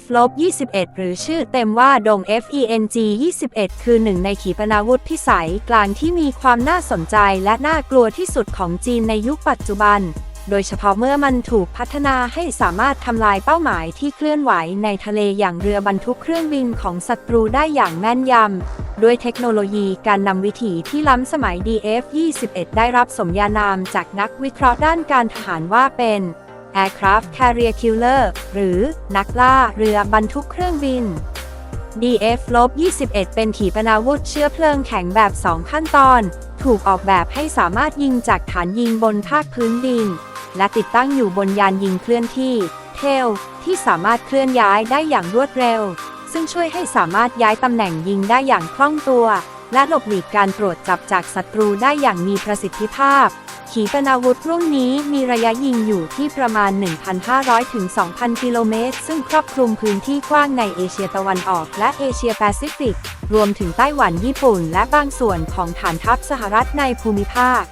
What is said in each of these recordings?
F-21 หรือชื่อเต็มว่าดง FENG 21 คือหนึ่งในขีปนาวุธพิสัยกลางที่มีความน่าสนใจและน่ากลัวที่สุดของจีนในยุคปัจจุบัน โดยเฉพาะเมื่อมันถูกพัฒนาให้สามารถทำลายเป้าหมายที่เคลื่อนไหวในทะเลอย่างเรือบรรทุกเครื่องบินของศัตรูได้อย่างแม่นยำ ด้วยเทคโนโลยีการนำวิถีที่ล้ำสมัย DF-21 ได้รับสมญานามจากนักวิเคราะห์ด้านการทหารว่าเป็น Aircraft Carrier Killer หรือนักล่าเรือบรรทุกเครื่องบิน DF-21 เป็นขีปนาวุธเชื้อเพลิงแข็งแบบ 2 ขั้นตอน ถูกออกแบบให้สามารถยิงจากฐานยิงบนภาคพื้นดิน และติดตั้งอยู่บนยานยิงเคลื่อนที่ เทล ที่สามารถเคลื่อนย้ายได้อย่างรวดเร็ว ซึ่งช่วยให้สามารถย้ายตำแหน่งยิงได้อย่างคล่องตัว และหลบหลีกการตรวจจับจากศัตรูได้อย่างมีประสิทธิภาพ ขีปนาวุธรุ่นนี้มีระยะยิงอยู่ที่ประมาณ 1,500 ถึง 2,000 กิโลเมตร ซึ่งครอบคลุมพื้นที่กว้างในเอเชียตะวันออกและเอเชียแปซิฟิก รวมถึงไต้หวันญี่ปุ่น และบางส่วนของฐานทัพสหรัฐในภูมิภาค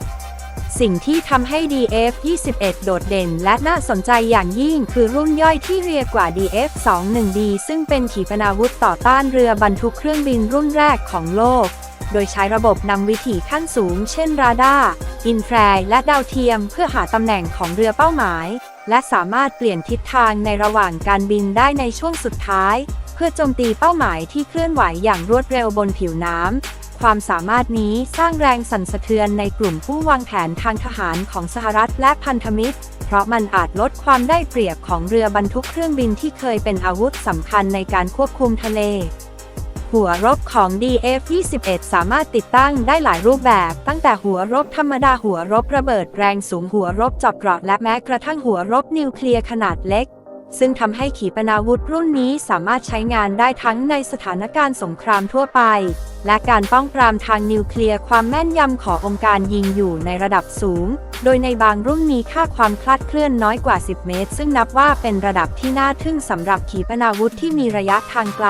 สิ่งที่ทำให้ DF-21 โดดเด่นและน่าสนใจอย่างยิ่งคือรุ่นย่อยที่เรียกกว่า DF-21D ซึ่งเป็นขีปนาวุธต่อต้านเรือบรรทุกเครื่องบินรุ่นแรกของโลก โดยใช้ระบบนำวิถีขั้นสูง เช่นราดาร์ อินฟราและดาวเทียมเพื่อหาตำแหน่งของเรือเป้าหมาย และสามารถเปลี่ยนทิศทางในระหว่างการบินได้ในช่วงสุดท้าย เพื่อโจมตีเป้าหมายที่เคลื่อนไหวอย่างรวดเร็วบนผิวน้ำ ความสามารถนี้สร้างแรงสั่นสะเทือนในกลุ่มผู้วางแผนทางทหารของสหรัฐและพันธมิตร เพราะมันอาจลดความได้เปรียบของเรือบรรทุกเครื่องบินที่เคยเป็นอาวุธสำคัญในการควบคุมทะเล หัวรบของ DF-21 สามารถติดตั้งได้หลายรูปแบบ ตั้งแต่หัวรบธรรมดาหัวรบระเบิดแรงสูงหัวรบจอบเกราะและแม้กระทั่งหัวรบนิวเคลียร์ขนาดเล็ก ซึ่งทำให้ขีปนาวุธรุ่นนี้สามารถใช้งานได้ทั้งในสถานการณ์สงครามทั่วไป และการป้องปรามทางนิวเคลียร์ความแม่นยำขององค์การยิงอยู่ในระดับสูง โดยในบางรุ่นมีค่าความคลาดเคลื่อนน้อยกว่า 10 เมตร ซึ่งนับว่าเป็นระดับที่น่าทึ่งสำหรับขีปนาวุธที่มีระยะทางไกล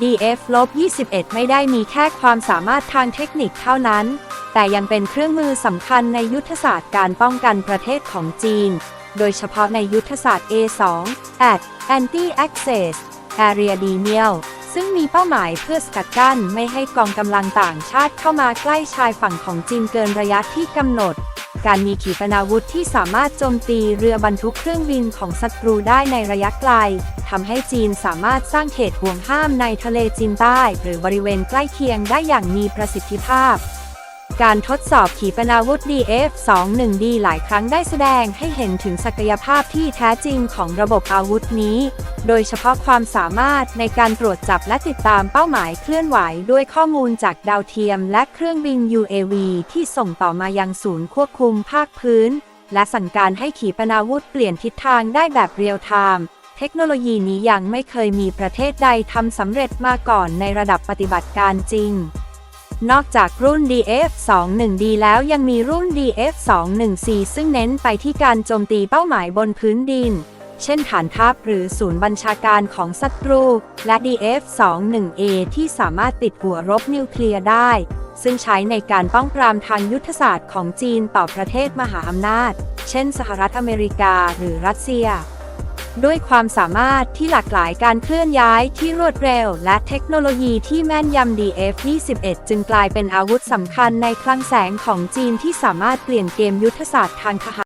DF-21 ไม่ได้มีแค่ความสามารถทางเทคนิคเท่านั้น แต่ยังเป็นเครื่องมือสำคัญในยุทธศาสตร์การป้องกันประเทศของจีน โดยเฉพาะในยุทธศาสตร์ A2 at Anti-Access Area Denial ซึ่งมีเป้าหมายเพื่อสกัดกั้นไม่ให้กองกำลังต่างชาติเข้ามาใกล้ชายฝั่งของจีนเกินระยะที่กำหนด การมีขีปนาวุธที่สามารถโจมตีเรือบรรทุกเครื่องบินของศัตรูได้ในระยะไกลทำให้จีนสามารถสร้างเขตห่วงห้ามในทะเลจีนใต้ หรือบริเวณใกล้เคียงได้อย่างมีประสิทธิภาพ การทดสอบขีปนาวุธ DF-21D หลายครั้งได้แสดงให้เห็นถึงศักยภาพที่แท้จริงของระบบอาวุธนี้ โดยเฉพาะความสามารถในการตรวจจับและติดตามเป้าหมายเคลื่อนไหวด้วยข้อมูลจากดาวเทียมและเครื่องบิน UAV ที่ส่งต่อมายังศูนย์ควบคุมภาคพื้น และสั่งการให้ขีปนาวุธเปลี่ยนทิศทางได้แบบเรียลไทม์เทคโนโลยีนี้ยังไม่เคยมีประเทศใดทำสำเร็จมาก่อนในระดับปฏิบัติการจริง นอกจากรุ่น DF-21D แล้วยังมีรุ่น DF-21C ซึ่งเน้นไปที่การโจมตีเป้าหมายบนพื้นดิน เช่นฐานทัพหรือศูนย์บัญชาการของศัตรู และ DF-21A ที่สามารถติดหัวรบนิวเคลียร์ได้ ซึ่งใช้ในการป้องปรามทางยุทธศาสตร์ของจีนต่อประเทศมหาอำนาจ เช่น สหรัฐอเมริกาหรือรัสเซีย ด้วยความสามารถที่หลากหลายการเคลื่อนย้ายที่รวดเร็ว และเทคโนโลยีที่แม่นยำ DF-21 จึงกลายเป็นอาวุธสำคัญในคลังแสงของจีนที่สามารถเปลี่ยนเกมยุทธศาสตร์ทางทหาร